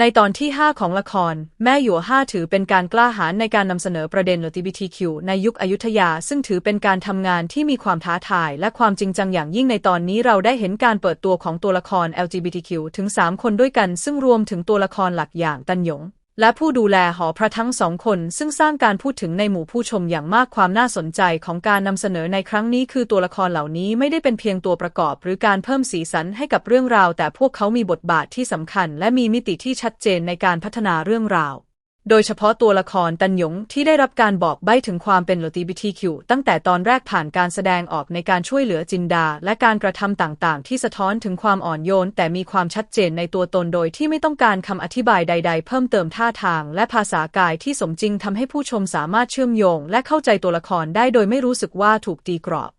ในตอนที่ 5 ของละคร แม่หยวห้าถือเป็นการกล้าหาญในการนำเสนอประเด็น LGBTQ ในยุคอยุธยา ซึ่งถือเป็นการทำงานที่มีความท้าทายและความจริงจังอย่างยิ่งในตอนนี้เราได้เห็นการเปิดตัวของตัวละคร LGBTQ ถึง 3 คนด้วยกัน ซึ่งรวมถึงตัวละครหลักอย่างตันหยง และผู้ดูแลหอพระทั้งสองคนซึ่งสร้างการพูดถึงในหมู่ผู้ชมอย่างมากความน่าสนใจของการนำเสนอในครั้งนี้คือตัวละครเหล่านี้ไม่ได้เป็นเพียงตัวประกอบ หรือการเพิ่มสีสันให้กับเรื่องราว แต่พวกเขามีบทบาทที่สำคัญ และมีมิติที่ชัดเจนในการพัฒนาเรื่องราว โดยเฉพาะตัวละครตันหยงที่ได้รับการบอกใบ้ถึงความเป็น LGBTQ ตั้งแต่ตอนแรกผ่านการแสดงออกในการช่วยเหลือจินดา และการกระทำต่างๆ ที่สะท้อนถึงความอ่อนโยน แต่มีความชัดเจนในตัวตนโดยที่ไม่ต้องการคำอธิบายใด ๆ เพิ่มเติมท่าทาง และภาษากายที่สมจริงทำให้ผู้ชมสามารถเชื่อมโยง และเข้าใจตัวละครได้โดยไม่รู้สึกว่าถูกตีกรอบ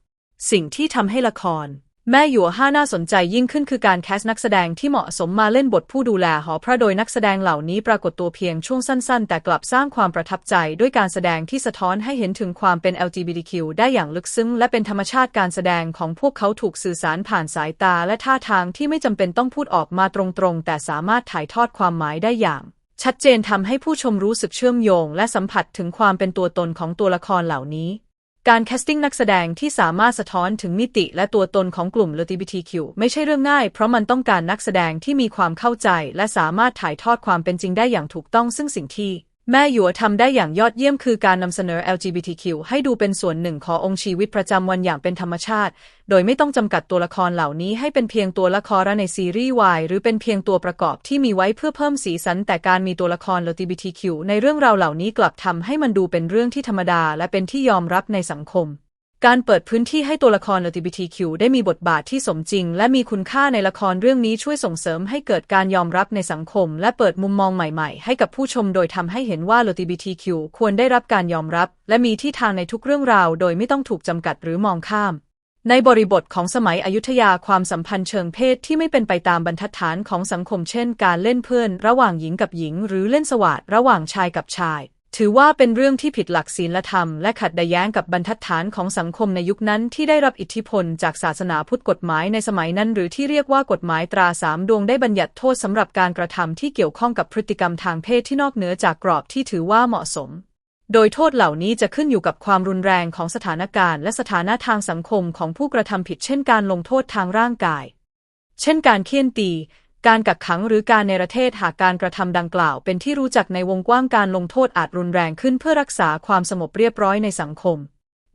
สิ่งที่ทำให้ละคร แม่หยวห้าน่าสนใจยิ่งขึ้นคือการแคสนักแสดงที่เหมาะสมมาเล่นบทผู้ดูแลหอพระโดยนักแสดงเหล่านี้ปรากฏตัวเพียงช่วงสั้น ๆ แต่กลับสร้างความประทับใจด้วยการแสดงที่สะท้อนให้เห็นถึงความเป็น LGBTQ ได้อย่างลึกซึ้ง และเป็นธรรมชาติการแสดงของพวกเขาถูกสื่อสารผ่านสายตาและท่าทางที่ไม่จำเป็นต้องพูดออกมาตรงๆ แต่สามารถถ่ายทอดความหมายได้อย่างชัดเจนทำให้ผู้ชมรู้สึกเชื่อมโยง และสัมผัสถึงความเป็นตัวตนของตัวละครเหล่านี้ การแคสติ้งนักแสดงที่สามารถสะท้อนถึงมิติและตัวตนของกลุ่ม LGBTQ ไม่ใช่เรื่องง่าย เพราะมันต้องการนักแสดงที่มีความเข้าใจ และสามารถถ่ายทอดความเป็นจริงได้อย่างถูกต้องซึ่งสิ่งที่ แม่หยัวทำได้อย่างยอดเยี่ยมคือการนำเสนอ LGBTQ ให้ดูเป็นส่วนหนึ่งขององค์ชีวิตประจำวันอย่างเป็นธรรมชาติ โดยไม่ต้องจำกัดตัวละครเหล่านี้ให้เป็นเพียงตัวละครในซีรีส์วายหรือเป็นเพียงตัวประกอบที่มีไว้เพื่อเพิ่มสีสัน แต่การมีตัวละคร LGBTQ ในเรื่องราวเหล่านี้กลับทำให้มันดูเป็นเรื่องที่ธรรมดาและเป็นที่ยอมรับในสังคม การเปิดพื้นที่ให้ตัวละคร LGBTQ ได้มีบทบาทที่สมจริง และมีคุณค่าในละครเรื่องนี้ช่วยส่งเสริมให้เกิดการยอมรับในสังคม และเปิดมุมมองใหม่ๆ ให้กับผู้ชมโดยทำให้เห็นว่า LGBTQ ควรได้รับการยอมรับ และมีที่ทางในทุกเรื่องราว โดยไม่ต้องถูกจำกัดหรือมองข้าม ในบริบทของสมัยอยุธยาความสัมพันธ์เชิงเพศที่ไม่เป็นไปตามบรรทัดฐานของสังคมเช่น การเล่นเพื่อน ระหว่างหญิงกับหญิง หรือเล่นสวาทระหว่างชายกับชาย ถือว่าเป็นเรื่องที่ผิดหลักศีลธรรมและขัดแย้งกับบรรทัดฐานของสังคมในยุคนั้นที่ได้รับอิทธิพลจากศาสนาพุทธกฎหมายในสมัยนั้น หรือที่เรียกว่ากฎหมายตราสามดวงได้บัญญัติโทษสำหรับการกระทำที่เกี่ยวข้องกับพฤติกรรมทางเพศที่นอกเหนือจากกรอบที่ถือว่าเหมาะสม โดยโทษเหล่านี้จะขึ้นอยู่กับความรุนแรงของสถานการณ์และสถานะทางสังคมของผู้กระทำผิด เช่นการลงโทษทางร่างกาย เช่นการเคี่ยนตี การกักขังหรือการเนประเทศหากการกระทำดังกล่าว เป็นที่รู้จักในวงกว้างการลงโทษอาจรุนแรงขึ้นเพื่อรักษาความสงบเรียบร้อยในสังคม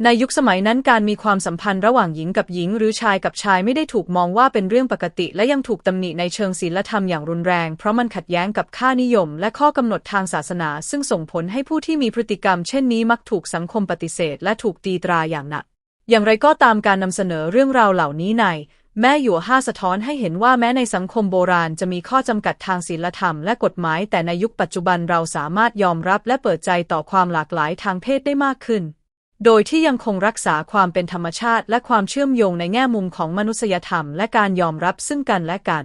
ในยุคสมัยนั้นการมีความสัมพันธ์ระหว่างหญิงกับหญิง หรือชายกับชายไม่ได้ถูกมองว่าเป็นเรื่องปกติ และยังถูกตำหนิในเชิงศีลธรรมอย่างรุนแรง เพราะมันขัดแย้งกับค่านิยม และข้อกำหนดทางศาสนา ซึ่งส่งผลให้ผู้ที่มีพฤติกรรม เช่นนี้มักถูกสังคมปฏิเสธ และถูกตีตราอย่างหนักอย่างไรก็ตามการนำเสนอเรื่องราวเหล่านี้ใน แม่หยู่ห้าสะท้อนให้เห็นว่าแม้ในสังคมโบราณจะมีข้อจำกัดทางศีลธรรมและกฎหมาย แต่ในยุคปัจจุบันเราสามารถยอมรับและเปิดใจต่อความหลากหลายทางเพศได้มากขึ้น โดยที่ยังคงรักษาความเป็นธรรมชาติ และความเชื่อมโยงในแง่มุมของมนุษยธรรม และการยอมรับซึ่งกันและกัน